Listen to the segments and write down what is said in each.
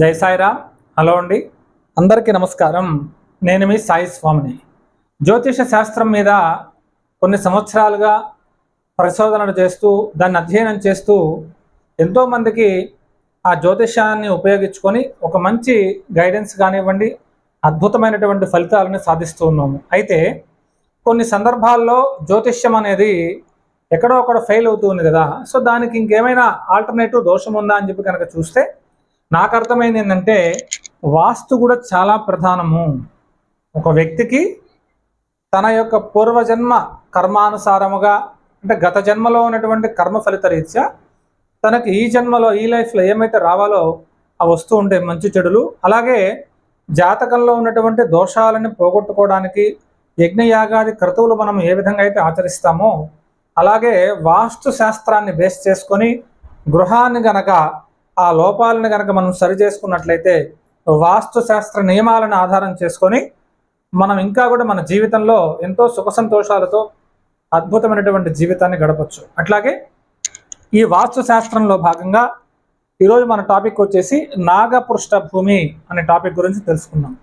జై సాయిరామ్. హలో అండి. అందరికీ నమస్కారం. నేను మీ సాయి స్వామిని. జ్యోతిష శాస్త్రం మీద కొన్ని సంవత్సరాలుగా పరిశోధనలు చేస్తూ దాన్ని అధ్యయనం చేస్తూ ఎంతోమందికి ఆ జ్యోతిషాన్ని ఉపయోగించుకొని ఒక మంచి గైడెన్స్ కానివ్వండి అద్భుతమైనటువంటి ఫలితాలను సాధిస్తూ ఉన్నాము. అయితే కొన్ని సందర్భాల్లో జ్యోతిష్యం అనేది ఎక్కడో అక్కడ ఫెయిల్ అవుతుంది కదా. సో దానికి ఇంకేమైనా ఆల్టర్నేటివ్ దోషం ఉందా అని చెప్పి కనుక చూస్తే నాకు అర్థమైంది ఏంటంటే వాస్తు కూడా చాలా ప్రధానము. ఒక వ్యక్తికి తన యొక్క పూర్వజన్మ కర్మానుసారముగా అంటే గత జన్మలో ఉన్నటువంటి కర్మ ఫలిత రీత్యా తనకి ఈ జన్మలో ఈ లైఫ్లో ఏమైతే రావాలో ఆ వస్తూ ఉంటాయి మంచి చెడులు అలాగే జాతకంలో ఉన్నటువంటి దోషాలని పోగొట్టుకోవడానికి యజ్ఞయాగాది క్రతువులు మనం ఏ విధంగా అయితే ఆచరిస్తామో అలాగే వాస్తు శాస్త్రాన్ని బేస్ చేసుకొని గృహాన్ని గనక ఆ లోపాలను కనుక మనం సరి చేసుకున్నట్లయితే వాస్తు శాస్త్ర నియమాలను ఆధారం చేసుకొని మనం ఇంకా కూడా మన జీవితంలో ఎంతో సుఖ సంతోషాలతో అద్భుతమైనటువంటి జీవితాన్ని గడపచ్చు. అట్లాగే ఈ వాస్తు శాస్త్రంలో భాగంగా ఈరోజు మన టాపిక్ వచ్చేసి నాగపృష్ఠ భూమి అనే టాపిక్ గురించి తెలుసుకుందాం.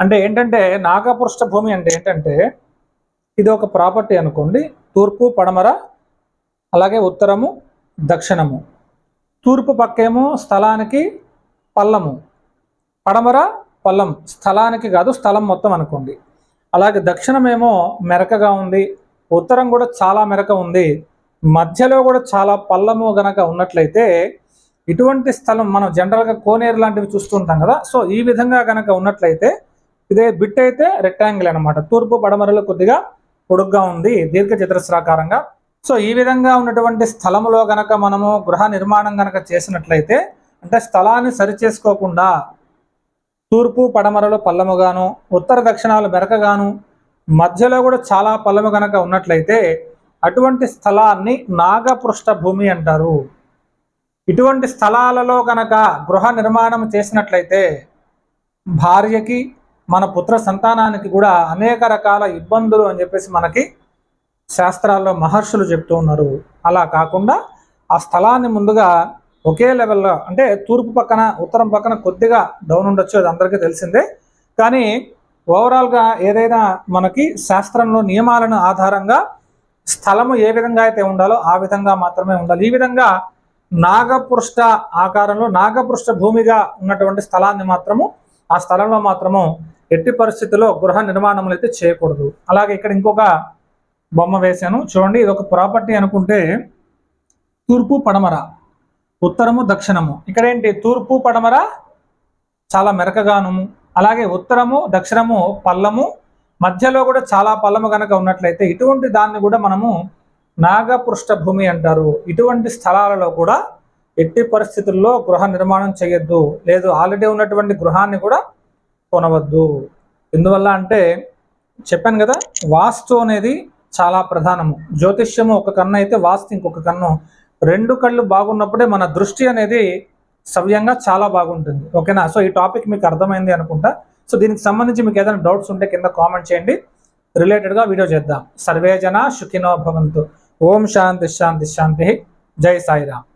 అంటే ఏంటంటే నాగపృష్ఠ భూమి అంటే ఏంటంటే ఇది ఒక ప్రాపర్టీ అనుకోండి. తూర్పు పడమర అలాగే ఉత్తరము దక్షిణము. తూర్పు పక్కేమో స్థలానికి పల్లము. పడమర పల్లం. స్థలానికి కాదు స్థలం మొత్తం అనుకోండి. అలాగే దక్షిణమేమో మెరకగా ఉంది. ఉత్తరం కూడా చాలా మెరక ఉంది. మధ్యలో కూడా చాలా పల్లము గనక ఉన్నట్లయితే ఇటువంటి స్థలం మనం జనరల్గా కోనేరు లాంటివి చూస్తుంటాం కదా. సో ఈ విధంగా గనక ఉన్నట్లయితే ఇదే బిట్ అయితే రెక్టాంగిల్ అనమాట. తూర్పు పడమరలో కొద్దిగా పొడుగ్గా ఉంది. దీర్ఘ చతురస్రాకారంగా సో ఈ విధంగా ఉన్నటువంటి స్థలములో గనక మనము గృహ నిర్మాణం గనక చేసినట్లయితే అంటే స్థలాన్ని సరి చేసుకోకుండా తూర్పు పడమరలో పల్లముగాను ఉత్తర దక్షిణాలు మెరకగాను మధ్యలో కూడా చాలా పల్లము గనక ఉన్నట్లయితే అటువంటి స్థలాన్ని నాగపృష్ఠ భూమి అంటారు. ఇటువంటి స్థలాలలో గనక గృహ నిర్మాణం చేసినట్లయితే భార్యకి మన పుత్ర సంతానానికి కూడా అనేక రకాల ఇబ్బందులు అని చెప్పేసి మనకి శాస్త్రాల్లో మహర్షులు చెప్తూ ఉన్నారు. అలా కాకుండా ఆ స్థలాన్ని ముందుగా ఒకే లెవెల్లో అంటే తూర్పు పక్కన ఉత్తరం పక్కన కొద్దిగా డౌన్ ఉండొచ్చు అది అందరికీ తెలిసిందే. కానీ ఓవరాల్గా ఏదైనా మనకి శాస్త్రంలో నియమాలను ఆధారంగా స్థలము ఏ విధంగా అయితే ఉండాలో ఆ విధంగా మాత్రమే ఉండాలి. ఈ విధంగా నాగపృష్ఠ ఆకారంలో నాగపృష్ఠ భూమిగా ఉన్నటువంటి స్థలాన్ని మాత్రము ఆ స్థలంలో మాత్రము ఎట్టి పరిస్థితుల్లో గృహ నిర్మాణములు అయితే చేయకూడదు. అలాగే ఇక్కడ ఇంకొక బొమ్మ వేశాను. చూడండి ఇది ఒక ప్రాపర్టీ అనుకుంటే తూర్పు పడమర ఉత్తరము దక్షిణము. ఇక్కడ ఏంటి తూర్పు పడమర చాలా మెరకగాను అలాగే ఉత్తరము దక్షిణము పల్లము మధ్యలో కూడా చాలా పల్లము కనుక ఉన్నట్లయితే ఇటువంటి దాన్ని కూడా మనము నాగపృష్ఠ భూమి అంటారు. ఇటువంటి స్థలాలలో కూడా ఎట్టి పరిస్థితుల్లో గృహ నిర్మాణం చేయొద్దు. లేదు ఆల్రెడీ ఉన్నటువంటి గృహాన్ని కూడా కొనవద్దు. ఎందువల్ల అంటే చెప్పాను కదా వాస్తు అనేది చాలా ప్రధానము. జ్యోతిష్యము ఒక కన్ను అయితే వాస్తు ఇంకొక కన్ను. రెండు కళ్ళు బాగున్నప్పుడే మన దృష్టి అనేది సవ్యంగా చాలా బాగుంటుంది. ఓకేనా? సో ఈ టాపిక్ మీకు అర్థమైంది అనుకుంటా. సో దీనికి సంబంధించి మీకు ఏదైనా డౌట్స్ ఉంటే కింద కామెంట్ చేయండి. రిలేటెడ్గా వీడియో చేద్దాం. సర్వేజన సుఖినో భవంతు. ఓం శాంతి శాంతి శాంతి. జై సాయిరామ్.